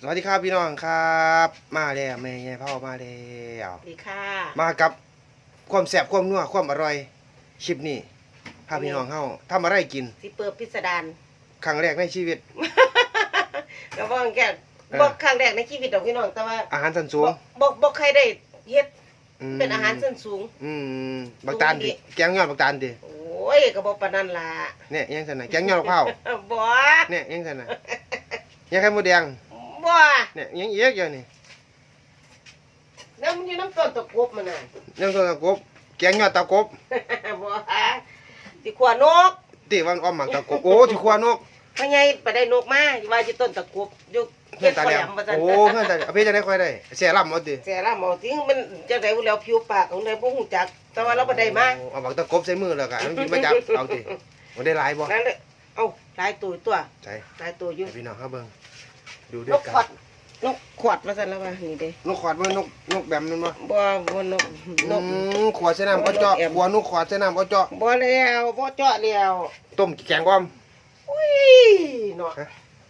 สวัสดีครับพี่น้องครับ มาแล้วแม่ยายพ่อมาแล้วสวัสดีค่ะมากับความแซ่บความนัวความอร่อยชิปนี้พาพี่น้องเฮาทำอะไรกินสิเปิดพิสดารครั้งแรกในชีวิตก็ว่าแกเออบอกครั้งแรกในชีวิตดอกพี่น้องแต่ว่าอาหารสันสูบงอกบอกบอกใครได้เฮ็ดมเป็นอาหารส้นสูง อืมบักตาลดิแกงยอดบักตาลดิโอ้ยก็บอกปานนั้นล่ะเนี่ยยังสันน่ะแกงยอดมะพร้าวบ่เนี่ยยังสันน่ะยังไข่มดแดง บ่เนี่ยยังเอียกอยู่นี่น้ำมันอยู่น้ำต้นตะกบมันน่ะยังตัวตะกบแกงยอดตะกบบ่สิขวานกตีวันอ้อมหมักตะกบโอ้สิควานกพ่อใหญ่ไปได้นกมาว่าสิต้นตะกบอยู่เพื่อนตาขแหลยมว่าซั่นโอ้เพื่อนตาแหลมเอาพี่จะได้ค่อยได้เสียลำเอาติเสียละหมอทิ้งมันจังได๋แล้วผิวปากของได้บ่ฮู้จัก แต่ว่าเราบ่ได้มาโอ้เอาบักตะกบใส่มือแล้วกันน้ำกินมาจับเอาติบ่ได้หลายบ่นั่นเลยเอ้าหลายตัวตัวใช่หลายตัวอยู่ให้พี่น้องครับเบิ่ง ดูด้นวยกกัขอดนกขวดว่าซั่นแล้วว่านี่เด้นกขวาดบ่นกนกแบมนั่นบ่บ่บ่นกนอืกมขวดใส่น้ำก็เจาะแอบหัวนกขวดใส่น้ำก็เจาะบ่แล้วบ่เจาะแล้วต้มแกงอ้อม อุ้ยเนาะฮะ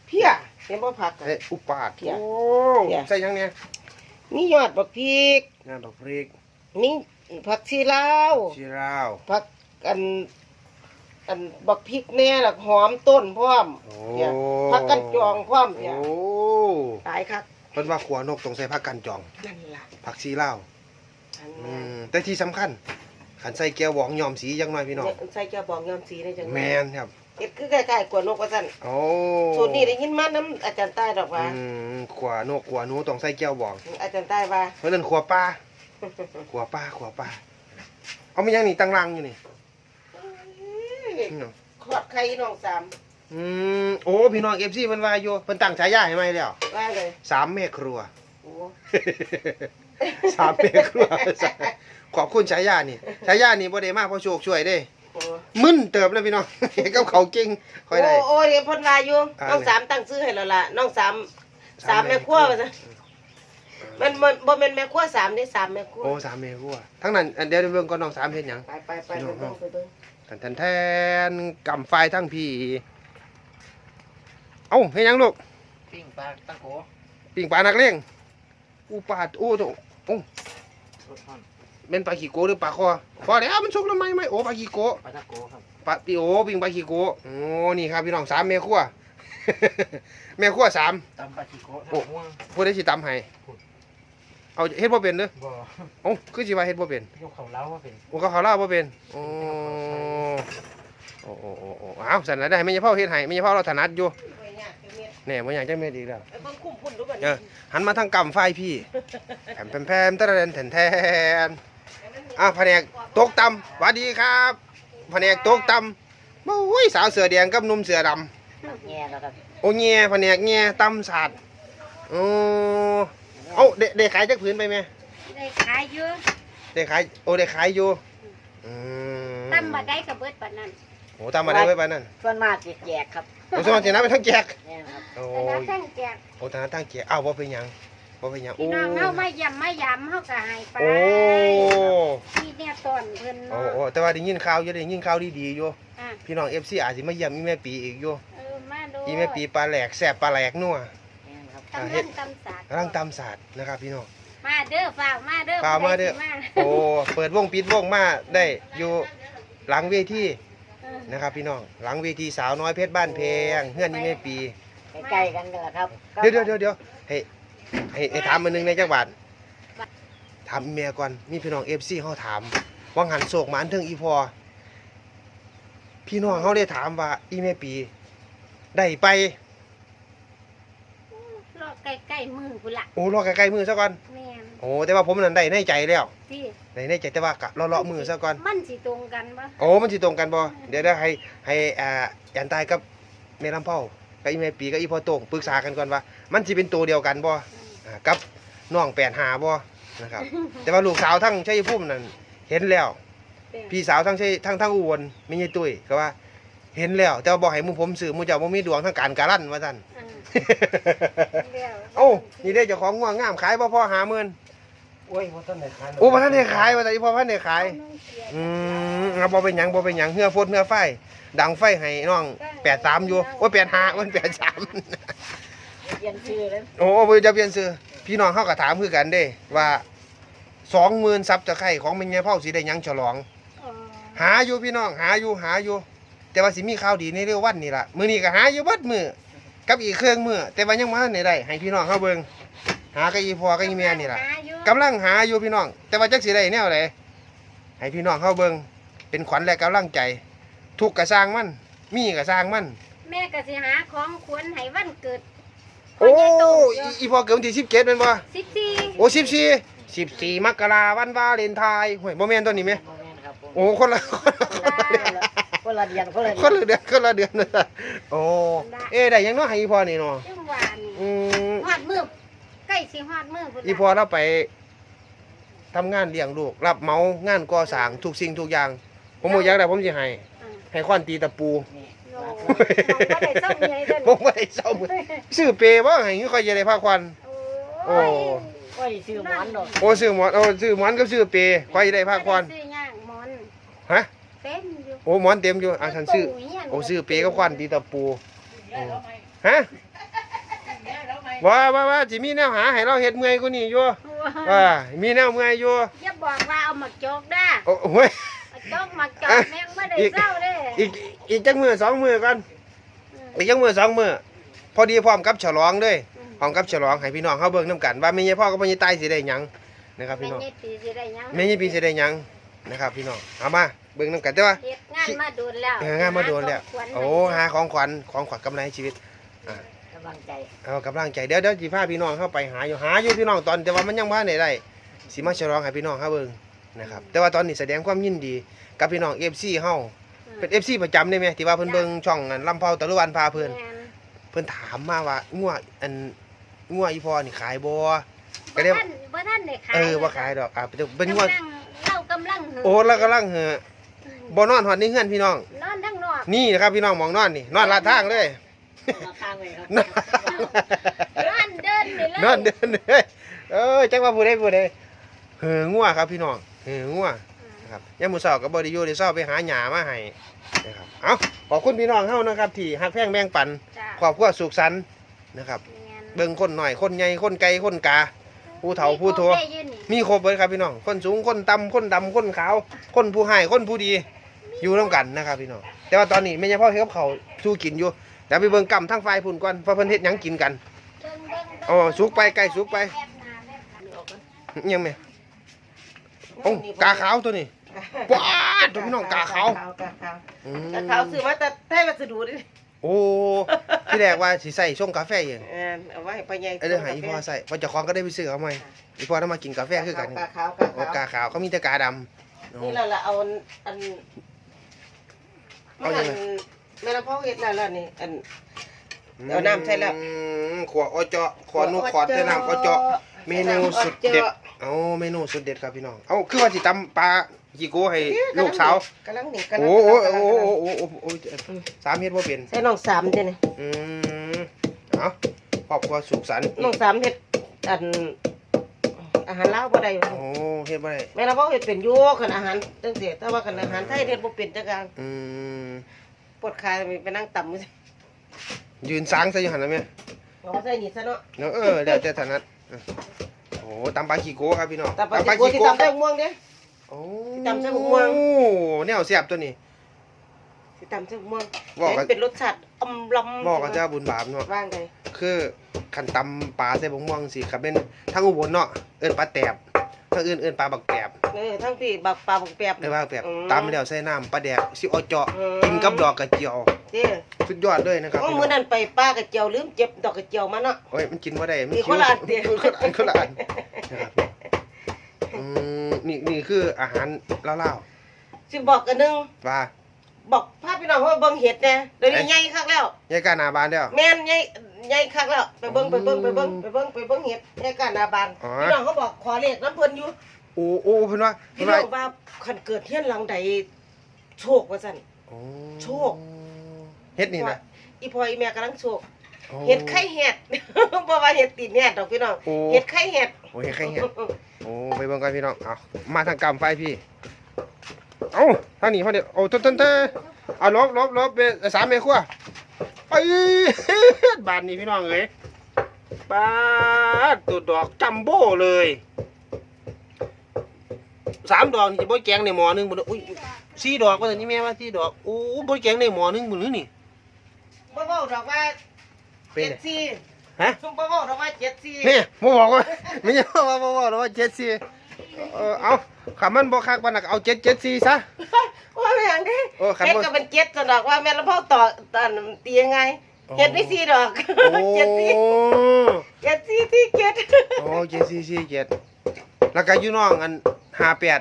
เพียเห็นบ่ผักอะ เอ้ยอุปาทเพี้ยโอ้เพี้ย ใส่หยังเนี่ยมียอดบักพริกน้ำดอกพริกมีผักชีลาวชีราวผักอัน อันบักพริกแน่แล้วหอมต้นพร้อมโอ้เพียผักกันจองพร้อมโอ้เพียตายคักเพิ่นว่าขัวนกต้องใส่ผักกันจองนั่นล่ะผักชีลาวอันอืนั้นมแต่ที่สำคัญขันใส่แก้วบองยอมสีจังหน่อยพี่น้องใส่เจ้าบอกยอมสีได้จังแมนครับเฮ็ดคือคล้ายๆกวนนกว่าซั่นโอ้สูตรนี้ได้ยินมาน้ำอาจารย์ใต้ดอกว่าอืมขวานกขวาหนูต้องใส่แก้วบอง อาจารย์ใต้ว่าเพราะนั่นขวปลาขวปลาขวปลาเอามายังนี่ตั้งรังอยู่นี่ อืมขอดไข่น้องสามอืมโอ้พี่น้องเอฟซีเพิ่นว่าอยู่เพิ่นตั้งฉายาให้ไหมแล้วว่าเลยสามแม่ครัวโอ้สามแม่ครัวขอบคุณฉายานี่ฉายานี่บ่ได้มาเพราะโชคช่วยเด้โอ้มึนเติบนะพี่น้องเห็นกับเขาวเก่งค่อยได้โอ้โอ้เดี๋ยวเพ่นว่าอยู่อ่าน้องสามตั้งชื่อให้แล้วล่ะน้องสามสาสามมแม่แม่คครัรัววว่าซั่นมันมันบ่แม่นแม่ครัวสามนี่สามแม่ครัวโอ้สามแม่ครัวทั้งนั้นอันเดียวเบิ่งก่อนน้องสามเฮ็ดหยังไปไปไปไปเบิ่งไปเบิ่ง ทันทันแทนกำไฟทั้งพี่ เอ้าเฮ็ดหยังลูก ปิ้งปลาตั้งโกปิ่งปลานักเลงอูปาดโอ้โถโอ้รสท่อนเป็นปลาขี้โกหรือปลาคอพอแล้วมันสุกแล้วไหมไหมโอ้ปลาขี้โกปลาตั้งโกครับปลาปีโอปิ่งปลาขี้โกโอ้นี่ครับพี่น้องสามแม่ครัวแม่ครัวสามตำปลาจิโกโอ้ทำม่วงผู้ได้สิตำให้เอาเฮ็ดบ่เป็นเด้อบ่เอ้าคือสิว่าเฮ็ดบ่เป็นยกเขาเล้าว่าเป็นโอ้เขาเขาวลาวบ่เป็นโอ้โอ้โอ้โอ้โอ้อ้าวสั่นแล้วได้ไม่ใช่พ่อเฮ็ดให้ไม่ใช่พ่อเราถนัดอยู่ไปยากจังเม็ดแน่บ่อยากจะเม็ดอีกแล้วไปเบิ่งคุ้มพุ่นดูบัดเอนี้อหันมาทางกำไฟพี่แผ่นแผ่นแผ่นตะเรนแผ่นแทนอะแผนกตกตำหวัสดีครับแผนกตกตำโอ้ยสาวเสือแดงกับหนุ่มเสือดแง่แล้วครับำโอ้แง่แผนกแง่ตำสาดโอ้เอ้าเด็กเด็กขายจักผืนไปไหมได้ขายเยอะเด็กขายโอ้เด็กขายอยู่อืมตั้มมาได้กับเบิดปานนั้น โอ้ตำมาได้ไว้ปานนั้นส่วนมากสิแจกครับโอ้สมัครเสียน้ำไปทั้งแจกแม่นครับโอ้แต่ละยทั้งแจกโอ้ทางนั้นทั้งแจกอ้าวบ่เป็นหยังบ่เป็นหยังโอ้พี่น้องเฮามาย่ำมาย้ำเฮาก็ให้ไปโอ้ที่เนี่ยต้นเพิ่นโอ้เนาะโอ้แต่ว่าได้ยินข่าวอยู่ได้ยินข่าวดีๆอยู่อะพี่น้องเอฟซีอาจจะมาเยี่ยมอีแม่ปีอีกอยู่เออมาดูอีแม่ปีปลาแหลกแสบปลาแหลกนัวตำเล่นตำสาดกำลังตำศาสตร์นะครับ พี่น้อง มาเด้อฝากมาเด้อฝากมาเด้อ ผู้ใสิโอ้เปิดวงปิดวงมาได้อยู่หลังเวทีเออ นะครับ พี่น้องหลังเวทีสาวน้อยเพชรบ้านเพงเฮือนอีแม่ปีใกล้ๆกันกันล่ะครับเดี๋ยวเดี๋ยวเดี๋ยวเดี๋ยวให้ให้ให้ถามมันนึงในจังหวัดถามอีเมียก่อนมีพี่น้องเอฟซีเขาถามว่างหันโศกหมานเทิงอีพอพี่น้องเขาได้ถามว่าอีแม่ปีได้ไปรอใกล้ๆมือพุ่นละโอ้รอใกล้ๆมือซะก่อนแม่น โอ้แต่ว่าผมนั่นได้ในใจแล้วที่ได้ในใจแต่ว่ากะเลาะๆมือซะก่อน มันสิตรงกันบ่โอ้มันสิตรงกันบ่เดี๋ยวได้ให้ให้อ่ายันตายกับแม่ลำเผากับอีแม่ปีกับอีพ่อโต่งปรึกษากันก่อนว่า มันสิเป็นตัวเดียวกันบ่อ่ากับน้องแปดหาบ่นะครับ แต่ว่าลูกสาวทั้งชัยภูมินั่นเห็นแล้วเป็นพี่สาวทั้งชัยทั้งทั้งอุบลมีใหญ่ตุ้ยก็ว่า เห็นแล้ว แต่ว่าบ่ให้หมู่ผมซื้อหมู่เจ้าบ่มีดวงทางการการันว่าซั่นอ่าเดี๋ยวโอ้นี่ได้เจ้าของง่วงงามขายบ่พอหาหมื่น โอ้ยว่าต้นไหนขายโอ้บ่ทันได้ขายว่าแต่อีพ่อพันได้ขายเอาน้องเสียอืมเอาบ่เป็นหยังบ่เป็นหยังเหือฟดเหือไฟ ดังไฟให้น้องแปดสามอยู่ว่าแปดห้ามันแปดสามเปลี่ยนชื่อเลยโอ้บ่จะเปลี่ยนชื่อพี่น้องเฮาก็ถามคือกันเด้ว่า20,000ซับจะไข่ของแม่ยายเผาสิได้หยังฉลองอ๋อหาอยู่พี่น้องหาอยู่หาอยู่ แต่ว่าสิมีข่าวดีในเร็ววันนี้ล่ะมื้อนี้ก็หาอยู่เบิดมื้อกับอีกเครื่องมื้อแต่ว่ายังบ่ทันได้ได้ให้พี่น้องเฮาเบิ่งหากับอีพ่อกับอีแม่นี่ล่ะหาอยู่ กำลังหาอยู่พี่น้อง แต่ว่าจักสิได้แนวใดให้พี่น้องเฮาเบิ่งเป็นขวัญและกำลังใจ ทุกข์ก็สร้างมัน มีก็สร้างมัน แม่ก็สิหาของขวัญให้วันเกิดโอ้พ่ใหญ่โตอีอีพ่อเกิดวันที่17แม่นบ่สิบสี่โอ้14 14มกราวันวาเลนไทน์ห่วยบ่แม่นตัวนี้แม่บ่แม่นครับผมโอ้คนละคนละคนละเดือนคนละคนละเดือนคนละเดือนโอ้เอ๊ะได้หยังเนาะให้อีพ่อนี่เนาะจังหวะนี่อืมฮอดมือใกล้สิฮอดมือพุ่นอีพอเราไป ทำงานเลี้ยงลูก รับเหมางานก่อสร้างทุกสิ่งทุกอย่าง ผมบ่อยากได้ผมสิให้อ่าให้ควันตีตะปู โอ้บ่ได้เศร้าใหญ่เด้อผมบ่ได้เศร้ามือซื้อเปรย์บ่ให้ค่อยจะได้พักควันโอ้ยโอ้ยชื่อหมอนดอกโอ้ซื้อหมอนโอ้ซื้อหมอนกับซื้อเปรย์ค่อยจะได้พักควัน ซื้อย่างหมอนฮะ เต็มอยู่โอ้หมอนเต็มอยู่อะฉันซื้อโอ้ซื้อเปรย์กับควันตีตะปูโอ้ฮะว่าว่าว่าสิมีแนวหาให้เราเฮ็ดเมื่อยกว่านี้อยู่ ว่ามีแนวเมื่อยอยู่อย่าบอกว่าเอามาจกด้าโอ้โอ้ยเอาจกมาจอกแม่งไม่ได้เศร้าเด้อีกอีกจักมือสองมือกันอีกจักมือสองมือพอดีพร้อมกับฉลองเลยพร้อมกับฉลองให้พี่น้องเขาเบิ่งน้ำกันว่าแม่ยายพ่อกับแม่ยายใต้สิได้หยังนะครับแม่พี่น้องยี่ปีสิได้หยังแม่ยายปีสิได้หยังนะครับพี่น้องเอามาเบิ่งน้ำกันแต่ว่าเฮ็ดงานมาโดนแล้วเอองานมาโดนแล้วหาของขญโอ้หาของขวัญของขวัญกำไรชีวิตกำลังใจเอากำลังใจเดี๋ยวเดี๋ยวสิพาพี่น้องเข้าไปหาอยู่หาอยู่พี่น้องตอนแต่ว่ามันยังบ่ทันได้ได้สิมาฉลองให้พี่น้องเขาเบิ่งนะครับแต่ว่าตอนนี้แสดงความยินดี กับพี่น้อง FC เฮาเป็น FC ประจำได้ไหมที่ว่าเพิ่นเบิ่งช่องอันลำเผาตะลุวันพาเพิ่นแม่นเพิ่นถามมาว่างัวอันงัวอีพอนี่ขายบ่ก็บ่เรียกทันบ่ทันได้ขายเออว่าขายดอกอะเป็นเป็นงัวกำลังเล่ากำลังหืโอ้แล้วกำลังเหอะบ่นอนหอดนี่เฮือนพี่น้องนอนทั้งนอกนี่นะครับพี่น้องมองนอนนี่นอนลาดทางเลย มาข้างเลยครับนอนนอนเดินไปเลยนอนเดินเลยเออจักว่าผู้ใดผู้ใดเหองัวครับพี่น้องเหองัวนะครับยามมื้อเช้าก็บ่ได้อยู่ได้เช้าไปหาหญ้ามาให้นะครับเอ้าขอบคุณพี่น้องเฮานะครับ ที่ฮักแพงแบ่งปันจ้ะครอบครัวสุขสันต์นะครับแม่นเบิ่งคนหน่อยคนใหญ่คนไกลคนกา ผู้เฒ่าผู้โท ได้อยู่นี่มีครบเลยครับพี่น้อง คนสูง คนต่ำคนดำคนขาว คนผู้ให้คนผู้ดี อยู่ร่วมกันนะครับพี่น้อง แต่ว่าตอนนี้แม่ยายพ่อเฮ็ดกับเขาวสู้กินอยู่ เดี๋ยวไปเบิ่งกำทั้งไฟพุ่นก่อนว่าเพิ่นเฮ็ดหยังกินกันเบิ่งเบิ่งเบิ่งอ๋อสุกไปใกล้สุกไปแอบหน้าแอบหลังอิหยังแม่โอ้กาขาวตัวนี้ว้าดตัวพี่น้องกาขาวกาขาวอืมกาขาวซื้อมาแต่ไทยวัสดุดิโอ้ที่แรกว่าสิใส่ช่วงกาแฟเองเออเอาไว้ให้ไปใหญ่เอ้ยเดี๋ยวให้อีพ่อใส่เพอเจ้าของก็ได้ไปซื้อเอาใหม่อีพ่อต้องมากินกาแฟคือกันกาขาวโอ้กากาขาวขาวเขามีแต่กาดำโอ้นี่เราละเอาอันเอาอัยังนไง แม่ละพ่อเฮ็ดแล้วล่ะนี่อัน เอาน้ำใส่แล้ว อืมขวอเจาะขวนุขอดใส่น้ำอเจาะเมนูสุดเด็ดเอาเมนูสุดเด็ดครับพี่น้องเอาคือว่าสิตำปลาจีโก้ให้ลูกสาวกำลังนี่กำลังโอ้โหกำลังโอ้กำลังโหโอ้โหโอ้โหโอ้โหสามเฮ็ดบ่เป็นใส่น้องสามเด้นี่อืมเอาครอบครัวสุขสันต์น้องสามเฮ็ดอันอาหารลาวบ่ได้โอ้เฮ็ดบ่ได้แม่ละพ่อเฮ็ดเป็นอยู่คันอาหารจังซี่แต่ว่าคันอาหารไทยเฮ็ดบ่เป็นจักอย่างอืม ปวดขาไปนั่งต่ำมื้อยืนสางซะอยู่หั่นล่ะแม่เอาใส่นี่ซะเนาะเนาะเออแล้วแต่ถนัดเออโอ้ตำปลาขี้โก้ครับพี่น้องแต่ปฏิบัติที่ตำได้ม่วงเด้โอ้ตำใส่บักม่วงแนวเสียบตัวนี้สิตำใส่ม่วงบอกกันแต่เป็นรสชาติอำลำบอกกับเจ้าบุญบาปเนาะว่างไดคือขันตำปลาใส่บงม่วงสิครับเป็นทั้งอุบลเนาะเอิ้นปลาแตบ ทั้งอื่นเอิ้นปลาบักแตบเออทั้งพี่บักปลาบักแปบ เอิ้นปลาบักแตบอืมตำแล้วใส่น้ำปลาแดกสิเอาเจาะอืม กินกับดอกกระเจียว เด้สุดยอดเลยนะครับโอ้พี่มื้อน้องนั้นไปป้ากระเจียวลืมเจ็บดอกกระเจียวมาเนาะ โอ้ยมันกินบ่ได้มันอีกคนละอันเดียวคนละอันคนละอันนะครับอืมนี่นี่คืออาหารลาวสิบอกกันหนึงๆว่าบอกพาพี่น้องว่าเบิ่งเห็ดแน่เดี๋ยวนี้ใหญ่คักแล้ว ยายกาหนาบานแล้ว แม่นใหญ่ ใหญ่คักแล้วไปเบิ่งไปเบิ่งไปเบิ่งไปเบิ่งไปเบิ่งเห็ดใหญ่กาหนาบานอ๋อ พี่น้องเขาบอกขอเลขน้ำเพิ่นอยู่โอ้โอ้เพิ่นว่าพี่เพิ่นน้ว่าองว่าคันเกิดเฮียนหลังใดโชคว่าซั่น โอ้โชค เฮ็ดนี่นะอีพ่ออีแม่กำลังโชคโอ้ เห็ดไข่เห็ดบ่ว่าเห็ดตีนเห็ดดอกพี่น้องโอ้ เห็ดไข่เห็ดโอ้เฮ็ดใครเฮ็ด โอ้ไปเบิ่งกันพี่น้องเอามาทางกำไฟพี่ เอาทางนี้พ่อเด็ดโอ้ต้นต้นเต้เอาลบลบลบไปสามเมตรขั้ว ไอ้ยบ้านนี้พี่น้องเอ้ยปาดตัวดอกจัมโบ้เลยสามดอกนี่จะบ่แกงในหม้อหนึงบ่เด้ออุ้ยสี่ดอกว่าแต่นี่แม่ว่าสี่ดอกโอ้บ่แกงในหม้อหนึงบ่หรือนี่บ่เว้าดอกว่าเป็นเจ็ดไงสี่ฮะซุ่มบ่เว้าดอกว่าเจ็ดสี่นี่บ่บอกว่าไม่ใช่ว่าบ่บอกแล้วว่าเจ็ดสี่ เออเอาคำมันบ่คักปานนักเอาเจ็ดเจ็ดสี่ซะ ว่าไม่อย่างนี้โอ้คันเฮ็ดบ่ก็เป็นเจ็ดสนอกว่าแม่ลำพ่อต่อตอนตียังไงโอ้เฮ็ดไม่สี่ดอกโอ้เจ็ดสี่เจ็ดสี่ที่เจ็ดโอ้เจ็ดสี่สี่เจ็ดแล้วก็อยู่น้องอันห้าแปด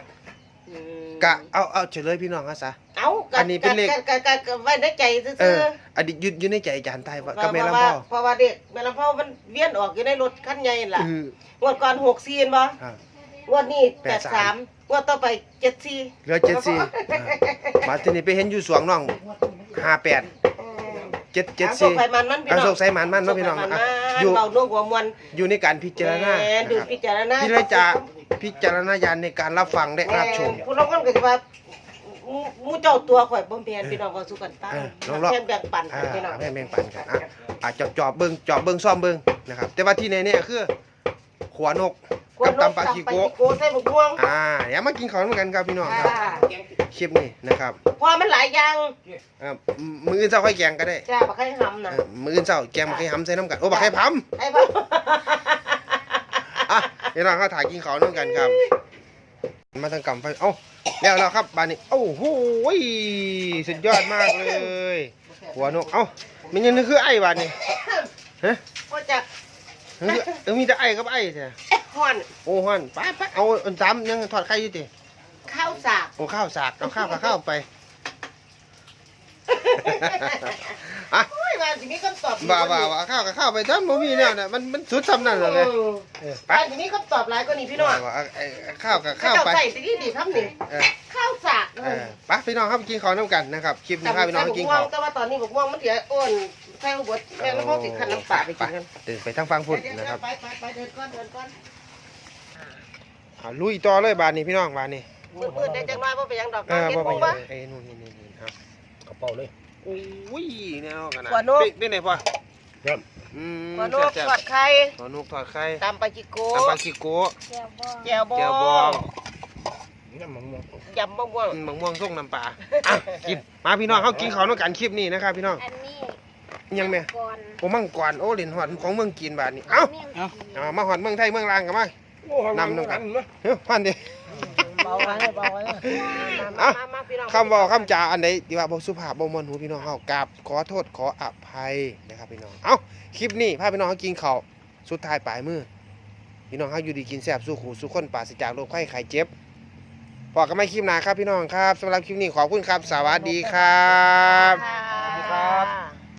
กะเอาเอาเฉลยพี่น้องฮะซะ เอ้าอันนี้เป็นเลข กะกะกะกะไว้ในใจซื่เอออๆอันนี้อยู่อยู่ในใจอาจารย์ใต้ว่าเพก็ราะแม่ว่าลำพ่อเพราะว่าเด็กแม่ลำพ่อมันเวียนออกอยู่ในรถคันใหญ่ล่ะอืองวดก่อนหกสี่เห็นบ่อ่า งวดนี้แปแปดดสาสามมงวดต่อไปเจ็ดสี่เหลือเจ็ดสี่มาทีนี้ไปเห็นอยู่สวงน้องห้าแปดเจ็ดเจ็ดเอาสี่ส่งไปมันมันพี่อะน้องส่งใส่หมันมันเนาะพี่น้องส่อะไปมันอยู่เรานุ่งหัวมวนอยู่ในการพิจารณาแหมนะดูครับพิจารณาพี่เลยจะพิจารณญาณในการรับฟังและรับชมคุณลองกันก็สิว่าหมู่หมู่เจ้าตัวข่อยบ่แม่นพี่น้องก็สู้กันตั้งเออลองๆแม่นแบ่งปันอ่ากันพี่น้องแม่งแบ่งปันกันอะอะจอบจอบเบิ้งจอบเบิ้งซ่อมเบิ้งนะครับ แต่ว่าที่ในเนี่ยคือขวานก กับตำปลาขี้โกะโกะใส่บักม่วงอ่าอย่ามากินของเหมือนกันครับพี่น้องครับค่ะคลิปนี้นะครับเพราะมันหลายอย่างเอ่อมืออื่นเช้าค่อยแกงก็ได้จ้าบักไข่หำเอน่ะอมืออื่นเช้าแกงมาให้หำใส่น้ำกันโอ้บักให้พัมไอ้บ่อะพี่น้องเขาถ่ายกินของน้ำกันครับ มาทางกำไฟเอ้าแล้วแล้วครับบานนี้โอ้โหสุดยอดมากเลย หัวนกเอ้ามันยังนึกคือไอ้บานนี้ฮะก็จะเออเออมีแต่ไอ้กับไอ้แท้ เอ๊ะฮ้อนโอ้ฮันไปไปเอาอันซ้ำยังทอดไข่อยู่ติข้าวสาก โอ้ข้าวสากเอาข้าวกับข้าวไป อะ โอ้ยว่าสิมีคำตอบบ่าบ่าบ่าเอาข้าวกับข้าวไปท่านบ่มีแนวเนี่ยมันมันสุดซ้ำนั่นเลยเออเออไปว่าสิมีคำตอบหลายกว่านี้พี่น้องบ่าเอาไอ้ข้าวกับข้าข้าววไป ใส่สิดีๆครับนี่เออ ข้าวสากเออไปพี่น้องครับกินข้าวน้ำกันนะครับคลิปนี้พาพี่น้องกินม่วข้างวแต่ว่าตอนนี้บอกม่วงมันเสียอ้วนใส่บดแม่แล้วพวกสิคันน้ำปลาไปกินกัน เดินไปทางฟังพุ่นเดี๋ยวนะครับๆไปไปไปเดินก่อนเดินก่อน อ่าลุยต่อเลยบานนี้พี่น้องบานนี้มืดๆได้จังน้อยบ่เป็นหยังดอกเออเห็นบ่ไปบ่ว่าเอ้ยนู่นนี่นี่นี่ครับกระเป๋าเลยโอ้ยแนวกันนะหัวนกเป็นเป็นไงพ่อครับ อืมหัวนกแซ่บทอดไข่ๆหัวนกทอดไข่ตำปลาจิโก้ตำปลาขี้โกะแก้วบองแจ่วบอแจ่วบองงนี่มันม่วงยำมะม่วงอืมมะม่วงส้มน้ำปลาอะกินมาพี่น้องเขากินข้าวน้ำกันคลิปนี้นะครับพี่น้องอันนี้ยังแม่ก่อนโอ้มังกรโอ้เหรียญหอดของเมืองจีนบาทนี้เอ้าเอามาหอดเมืองไทยเมืองลางกันมาโอ้ย นำน้ำกันเฮ้ยพันเดีเบาไว้เบาไว้อะมามาพี่น้องคำบอกคำจาอันใดที่ว่าบ่สุภาพบ่มวนหูพี่น้องเฮากราบขอโทษขออภัยนะครับพี่น้อง เอ้าคลิปนี้พาพี่น้องเฮากินข้าวสุดท้ายปลายมือพี่น้องเฮาอยู่ดีกินแซ่บสู้ขู่สู้คนปราศจากโรคไข้ไข้เจ็บพอกันไม่คลิปหน้าครับพี่น้องครับสำหรับคลิปนี้ขอบคุณครับ สวัสดีครับค่ะ